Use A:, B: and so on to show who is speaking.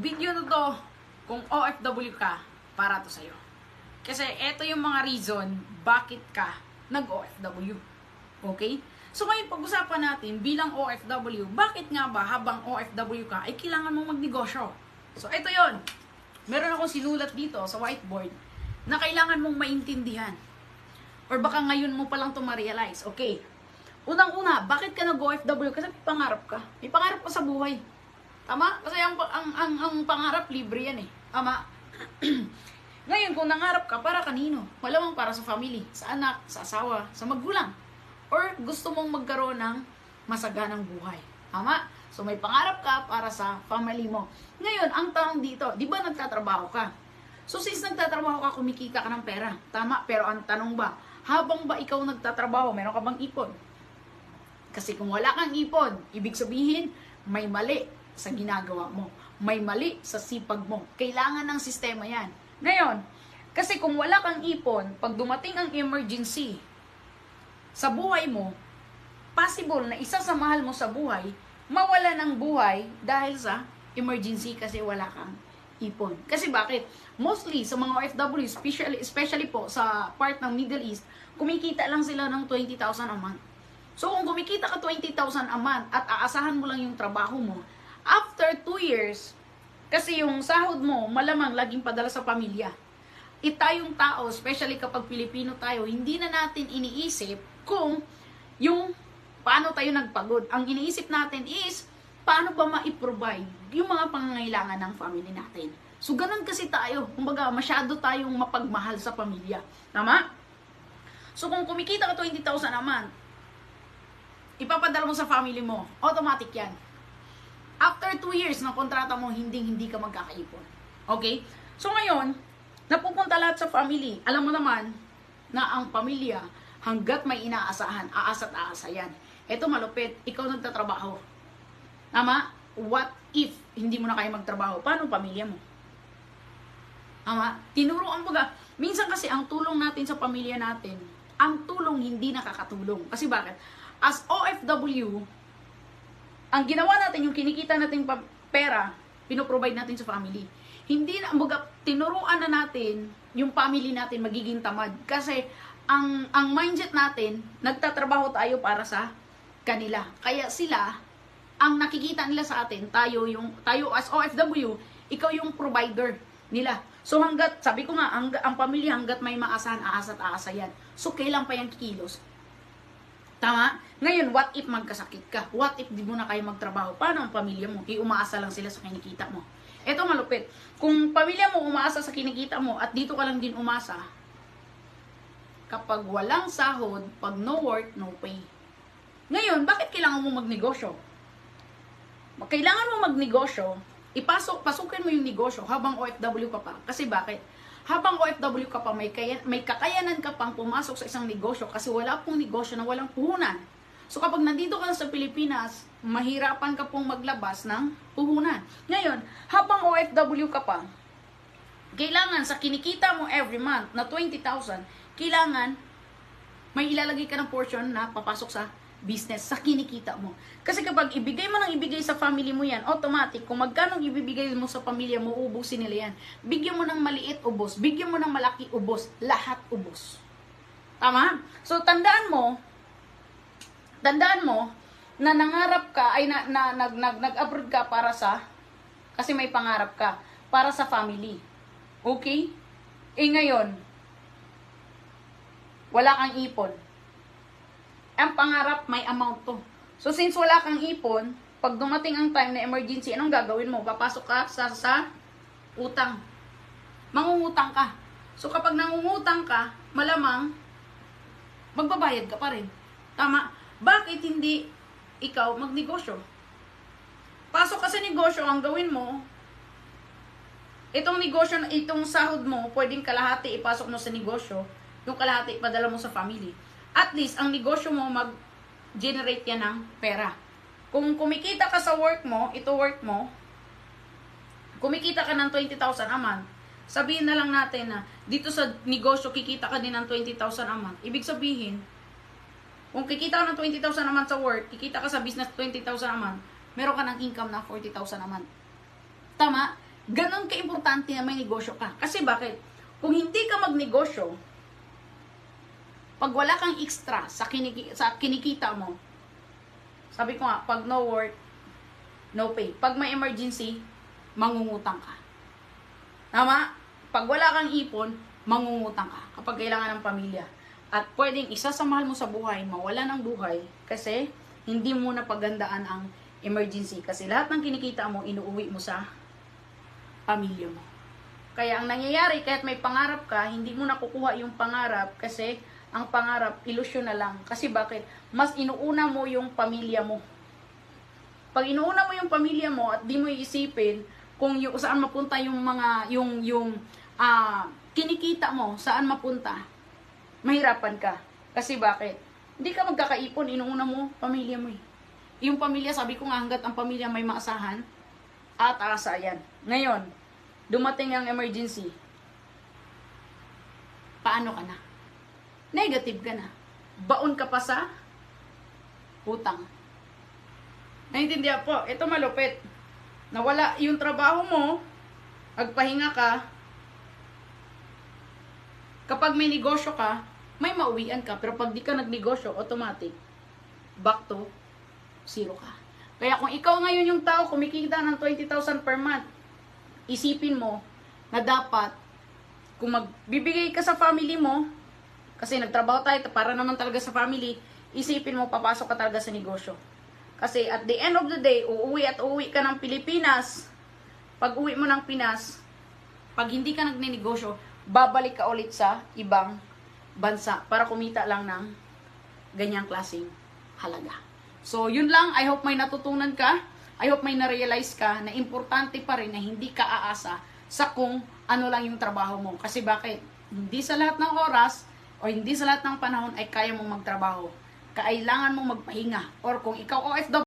A: Video na to, kung OFW ka, para to sa'yo. Kasi eto yung mga reason bakit ka nag-OFW. Okay? So ngayon pag-usapan natin bilang OFW, bakit nga ba habang OFW ka ay kailangan mong magnegosyo? So ito yon. Meron akong sinulat dito sa whiteboard na kailangan mong maintindihan. Or baka ngayon mo pa lang ito ma-realize. Okay. Unang-una, bakit ka nag-OFW? Kasi may pangarap ka. May pangarap ka sa buhay. Tama? Kasi ang, ang, ang, ang pangarap, libre yan eh. Tama? Ngayon, kung nangarap ka, para kanino? Malamang para sa family, sa anak, sa asawa, sa magulang. Or gusto mong magkaroon ng masaganang buhay. Tama? So may pangarap ka para sa family mo. Ngayon, ang tanong dito, di ba nagtatrabaho ka? So since nagtatrabaho ka, kumikita ka ng pera. Tama? Pero ang tanong ba, habang ba ikaw nagtatrabaho, meron ka bang ipon? Kasi kung wala kang ipon, ibig sabihin, may mali sa ginagawa mo. May mali sa sipag mo. Kailangan ng sistema yan. Ngayon, kasi kung wala kang ipon, pag dumating ang emergency sa buhay mo, possible na isa sa mahal mo sa buhay, mawala ng buhay dahil sa emergency kasi wala kang ipon. Kasi bakit? Mostly sa mga OFW, especially, especially po sa part ng Middle East, kumikita lang sila ng 20,000 a month. So kung kumikita ka 20,000 a month at aasahan mo lang yung trabaho mo, after 2 years, kasi yung sahod mo, malamang laging padala sa pamilya. It tayong tao, especially kapag Pilipino tayo, hindi na natin iniisip kung yung paano tayo nagpagod. Ang iniisip natin is, paano ba ma-provide yung mga pangangailangan ng family natin. So, ganun kasi tayo. Kumbaga, masyado tayong mapagmahal sa pamilya. Tama? So, kung kumikita ka 20,000 a month, ipapadala mo sa family mo, automatic yan. After 2 years ng kontrata mo, hindi hindi ka magkakaipon. Okay? So ngayon, napupunta lahat sa family. Alam mo naman na ang pamilya, hanggat may inaasahan, aasat aasa yan. Ito malupit, ikaw nagtatrabaho. Tama? What if hindi mo na kaya magtrabaho? Paano ang pamilya mo? Tama? Tinuruan mo ga. Minsan kasi ang tulong natin sa pamilya natin, ang tulong hindi nakakatulong. Kasi bakit? As OFW, ang ginawa natin, yung kinikita natin pera, pinoprovide natin sa family. Hindi na, mga tinuruan na natin yung family natin magiging tamad. Kasi, ang, ang mindset natin, nagtatrabaho tayo para sa kanila. Kaya sila, ang nakikita nila sa atin, tayo yung, tayo as OFW, ikaw yung provider nila. So hanggat, sabi ko nga, ang, ang pamilya hanggat may maasahan, aasat aasa yan. So kailan pa yan kikilos? Tama? Ngayon, what if magkasakit ka? What if di mo na kayo magtrabaho? Paano ang pamilya mo? Di umaasa lang sila sa kinikita mo. Ito malupit. Kung pamilya mo umaasa sa kinikita mo at dito ka lang din umasa, kapag walang sahod, pag no work, no pay. Ngayon, bakit kailangan mo magnegosyo? Kailangan mo magnegosyo, ipasok, pasukin mo yung negosyo habang OFW ka pa. Kasi bakit? Habang OFW ka pa, may, kaya, may kakayanan ka pang pumasok sa isang negosyo kasi wala pong negosyo na walang puhunan. So kapag nandito ka sa Pilipinas, mahirapan ka pong maglabas ng puhunan. Ngayon, habang OFW ka pa, kailangan sa kinikita mo every month na 20,000, kailangan may ilalagay ka ng portion na papasok sa business, sa kinikita mo. Kasi kapag ibigay mo ng ibigay sa family mo yan, automatic, kung magkano ibibigay mo sa pamilya mo, ubusin nila yan. Bigyan mo ng maliit, ubos. Bigyan mo ng malaki, ubos. Lahat ubos. Tama? So, tandaan mo, tandaan mo, na nangarap ka, ay na, na, nag, nag, nag-abroad ka para sa, kasi may pangarap ka, para sa family. Okay? Eh ngayon, wala kang ipon. Ang pangarap, may amount to. So, since wala kang ipon, pag dumating ang time na emergency, anong gagawin mo? Papasok ka sa, sa utang. Mangungutang ka. So, kapag nangungutang ka, malamang, magbabayad ka pa rin. Tama? Bakit hindi ikaw magnegosyo? Pasok ka sa negosyo, ang gawin mo, itong negosyo, itong sahod mo, pwedeng kalahati ipasok mo sa negosyo, yung kalahati ipadala mo sa family. At least, ang negosyo mo mag-generate yan ng pera. Kung kumikita ka sa work mo, ito work mo, kumikita ka ng 20,000 a month, sabihin na lang natin na dito sa negosyo kikita ka din ng 20,000 a month. Ibig sabihin, kung kikita ka ng 20,000 a month sa work, kikita ka sa business 20,000 a month, meron ka ng income na 40,000 a month. Tama? Ganon ka-importante na may negosyo ka. Kasi bakit? Kung hindi ka magnegosyo, pag wala kang extra sa, kiniki- sa kinikita mo, sabi ko nga, pag no work, no pay. Pag may emergency, mangungutang ka. Tama? Pag wala kang ipon, mangungutang ka kapag kailangan ng pamilya. At pwedeng isa sa mahal mo sa buhay, mawala ng buhay kasi hindi mo na pagandaan ang emergency. Kasi lahat ng kinikita mo, inuuwi mo sa pamilya mo. Kaya ang nangyayari, kahit may pangarap ka, hindi mo nakukuha yung pangarap kasi ang pangarap, ilusyon na lang. Kasi bakit? Mas inuuna mo yung pamilya mo. Pag inuuna mo yung pamilya mo at di mo iisipin kung yung, saan mapunta yung mga, yung, yung, ah, kinikita mo, saan mapunta, mahirapan ka. Kasi bakit? Hindi ka magkakaipon, inuuna mo, pamilya mo eh. Yung pamilya, sabi ko nga, hanggat ang pamilya may maasahan, at asa yan. Ngayon, dumating ang emergency, paano ka na? Negative ka na. Baon ka pa sa utang. Naintindihan po, ito malupit. Nawala yung trabaho mo, agpahinga ka, kapag may negosyo ka, may mauwian ka. Pero pag di ka nagnegosyo, automatic, back to zero ka. Kaya kung ikaw ngayon yung tao, kumikita ng 20,000 per month, isipin mo na dapat, kung magbibigay ka sa family mo, kasi nagtrabaho tayo para naman talaga sa family, isipin mo papasok ka talaga sa negosyo. Kasi at the end of the day, uuwi at uuwi ka ng Pilipinas, pag uwi mo ng Pinas, pag hindi ka nagnenegosyo, babalik ka ulit sa ibang bansa para kumita lang ng ganyang klaseng halaga. So, yun lang. I hope may natutunan ka. I hope may na-realize ka na importante pa rin na hindi ka aasa sa kung ano lang yung trabaho mo. Kasi bakit? Hindi sa lahat ng oras o hindi sa lahat ng panahon ay kaya mong magtrabaho. Kailangan mong magpahinga. Or kung ikaw OFW,